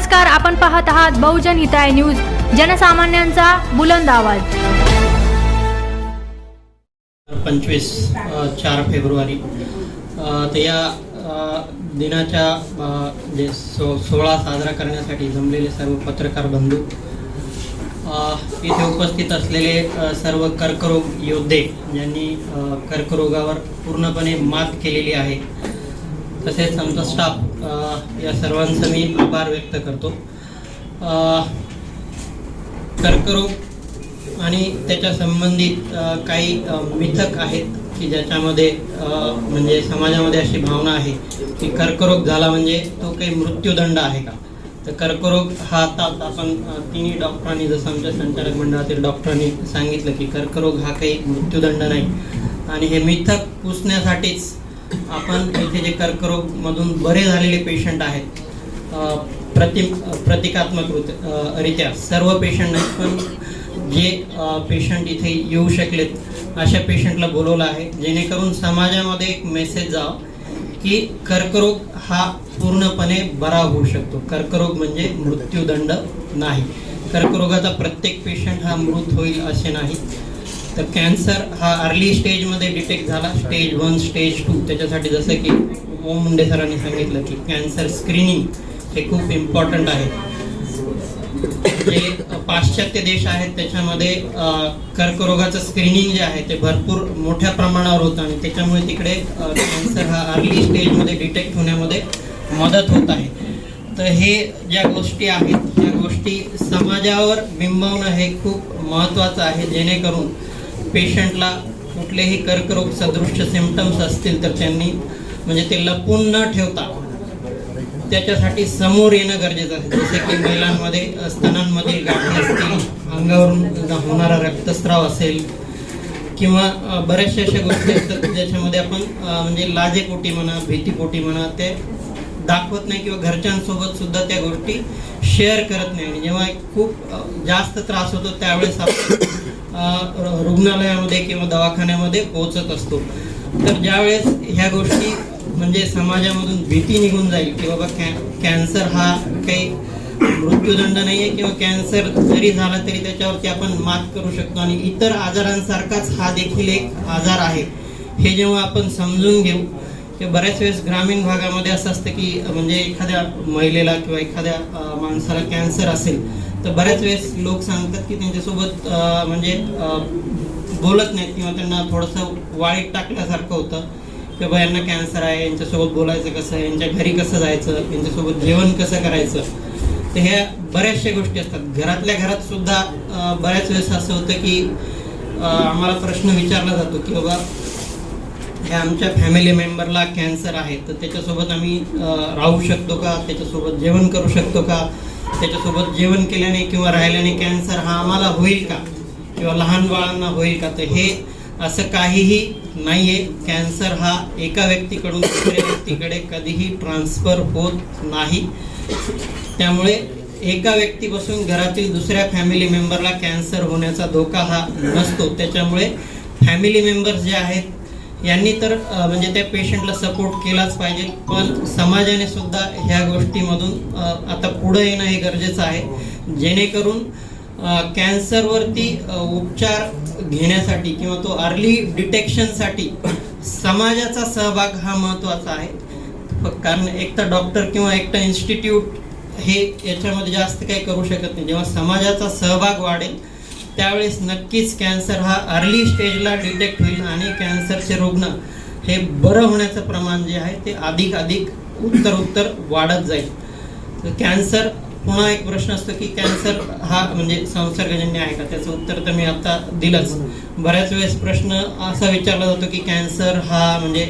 नमस्कार आपण पाहत आहात बहुजन हिताय न्यूज जनसामान्यांचा बुलंद आवाज. पंचवीस चार फेब्रुवारी. तर या दिनाच्या जे सो सोहळा साजरा करण्यासाठी जमलेले सर्व पत्रकार बंधू इथे उपस्थित असलेले सर्व कर्करोग योद्धे ज्यांनी कर्करोगावर पूर्णपणे मात केलेली आहे. तसेच आमचा स्टाफ या सर्वांचा मी आभार व्यक्त करतो. कर्करोग आणि त्याच्या संबंधित काही मिथक आहेत की ज्याच्यामध्ये म्हणजे समाजामध्ये अशी भावना आहे की कर्करोग झाला म्हणजे तो काही मृत्यूदंड आहे का? तर कर्करोग हा आता आपण तिन्ही डॉक्टरांनी जसं आमच्या संचालक मंडळातील डॉक्टरांनी सांगितलं की कर्करोग हा काही मृत्यूदंड नाही. आणि हे मिथक पुसण्यासाठीच आपण इथे जे कर्करोगमधून बरे झालेले पेशंट आहेत प्रति प्रतिकात्मक रित्या सर्व पेशंट नाहीत पण जे पेशंट इथे येऊ शकलेत अशा पेशंटला बोलवलं आहे जेणेकरून समाजामध्ये एक मेसेज जावा की कर्करोग हा पूर्णपणे बरा होऊ शकतो. कर्करोग म्हणजे मृत्यूदंड नाही. कर्करोगाचा प्रत्येक पेशंट हा मृत होईल असे नाही. तर कॅन्सर हा अर्ली स्टेजमध्ये डिटेक्ट झाला. स्टेज वन स्टेज टू त्याच्यासाठी जसं की ओम मुंडे सरांनी सांगितलं की कॅन्सर स्क्रीनिंग हे खूप इम्पॉर्टंट आहे. जे पाश्चात्य देश आहेत त्याच्यामध्ये कर्करोगाचं स्क्रीनिंग जे आहे ते भरपूर मोठ्या प्रमाणावर होतं आणि त्याच्यामुळे तिकडे कॅन्सर हा अर्ली स्टेजमध्ये डिटेक्ट होण्यामध्ये मदत होत आहे. तर हे ज्या गोष्टी आहेत त्या गोष्टी समाजावर बिंबवणं हे खूप महत्त्वाचं आहे जेणेकरून पेशंटला कुठलेही कर्करोग सदृश्य सिमटम्स असतील तर त्यांनी म्हणजे ते लपून न ठेवता त्याच्यासाठी समोर येणं गरजेचं आहे. जसे की महिलांमध्ये अ, स्तनांमधील गाठी असतील अंगावरून होणारा रक्तस्राव असेल किंवा बऱ्याचशा अशा गोष्टी असतात ज्याच्यामध्ये आपण म्हणजे लाजेपोटी म्हणा भीतीपोटी म्हणा ते दाखवत नाही किंवा घरच्यांसोबत सुद्धा त्या गोष्टी शेअर करत नाही. आणि जेव्हा खूप जास्त त्रास होतो त्यावेळेस आपण रुग्णालयामध्ये किंवा दवाखान्यामध्ये पोहोचत असतो. तर ज्यावेळेस ह्या गोष्टी म्हणजे समाजामधून भीती निघून जाईल की बाबा कॅ कॅन्सर हा काही मृत्यूदंड नाही आहे किंवा कॅन्सर जरी झाला तरी त्याच्यावरती आपण मात करू शकतो. आणि इतर आजारांसारखाच हा देखील एक आजार आहे. हे जेव्हा आपण समजून घेऊ की बऱ्याच वेळेस ग्रामीण भागामध्ये असं असतं की म्हणजे एखाद्या महिलेला किंवा एखाद्या माणसाला कॅन्सर असेल तर बऱ्याच वेळेस लोक सांगतात की त्यांच्यासोबत म्हणजे बोलत नाहीत किंवा त्यांना थोडंसं वाळीत टाकल्यासारखं होतं की बाबा यांना कॅन्सर आहे यांच्यासोबत बोलायचं कसं यांच्या घरी कसं जायचं यांच्यासोबत जेवण कसं करायचं. तर ह्या बऱ्याचशा गोष्टी असतात. घरातल्या घरात सुद्धा बऱ्याच वेळेस असं होतं की आम्हाला प्रश्न विचारला जातो की बाबा ह्या आमच्या फॅमिली मेंबरला कॅन्सर आहे तर त्याच्यासोबत आम्ही राहू शकतो का? त्याच्यासोबत जेवण करू शकतो का? त्याच्यासोबत जेवण केल्याने किंवा राहिल्याने कॅन्सर हा आम्हाला होईल का? किंवा लहान बाळांना होईल का? तर हे असं काहीही नाही आहे कॅन्सर हा एका व्यक्तीकडून दुसऱ्या व्यक्तीकडे कधीही ट्रान्सफर होत नाही. त्यामुळे एका व्यक्तीपासून घरातील दुसऱ्या फॅमिली मेंबरला कॅन्सर होण्याचा धोका हा नसतो. त्याच्यामुळे फॅमिली मेंबर्स जे आहेत यांनी तर म्हणजे त्या पेशंटला सपोर्ट केलाच पाहिजे. पण समाजाने सुद्धा ह्या गोष्टीमधून आता पुढे येणं हे गरजेचं आहे. जेणेकरून कॅन्सरवरती उपचार घेण्यासाठी किंवा तो अर्ली डिटेक्शनसाठी समाजाचा सहभाग हा महत्त्वाचा आहे. कारण कारण एकटा डॉक्टर किंवा एकटा इन्स्टिट्यूट हे याच्यामध्ये जास्त काही करू शकत नाही. जेव्हा समाजाचा सहभाग वाढेल त्यावेळेस नक्कीच कॅन्सर हा अर्ली स्टेजला डिटेक्ट होईल आणि कॅन्सरचे रुग्ण हे बरं होण्याचं प्रमाण जे आहे ते अधिक अधिक उत्तर उत्तर वाढत जाईल. तर कॅन्सर पुन्हा एक प्रश्न असतो की कॅन्सर हा म्हणजे संसर्गजन्य आहे का? त्याचं उत्तर तर मी आता दिलंच. बऱ्याच वेळेस प्रश्न असा विचारला जातो की कॅन्सर हा म्हणजे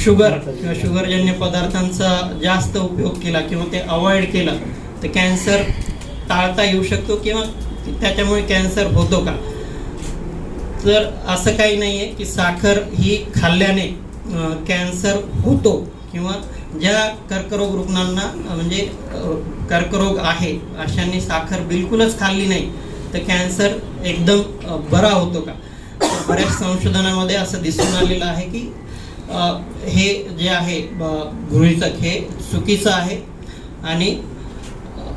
शुगर किंवा शुगरजन्य पदार्थांचा जास्त उपयोग केला किंवा ते अवॉइड केलं तर कॅन्सर टाळता येऊ शकतो किंवा त्याच्यामुळे कॅन्सर होतो का? तर असं काही नाही आहे की साखर ही खाल्ल्याने कॅन्सर होतो किंवा ज्या कर्करोग रुग्णांना म्हणजे कर्करोग आहे अशांनी साखर बिलकुलच खाल्ली नाही तर कॅन्सर एकदम बरा होतो का? बऱ्याच संशोधनामध्ये असं दिसून आलेलं आहे की हे जे आहे गृहितक हे चुकीचं आहे आणि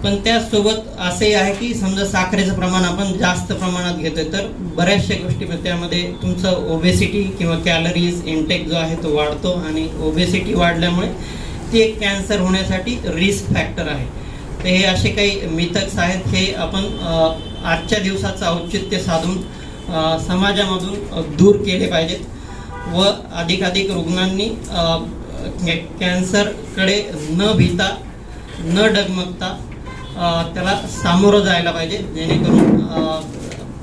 पण त्याचसोबत असंही आहे की समजा साखरेचं प्रमाण आपण जास्त प्रमाणात घेतोय तर बऱ्याचशा गोष्टी म्हणजे त्यामध्ये तुमचं ओबेसिटी किंवा कॅलरीज इंटेक जो आहे तो वाढतो आणि ओबेसिटी वाढल्यामुळे ते एक कॅन्सर होण्यासाठी रिस्क फॅक्टर आहे. तर हे असे काही मिथक्स आहेत हे आपण आजच्या दिवसाचं औचित्य साधून समाजामधून दूर केले पाहिजेत व अधिकाधिक रुग्णांनी कॅ- कॅन्सरकडे न भिता न डगमगता त्याला सामोरं जायला पाहिजे जेणेकरून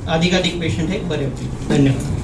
अधिकाधिक पेशंट हे बरे होतील. धन्यवाद.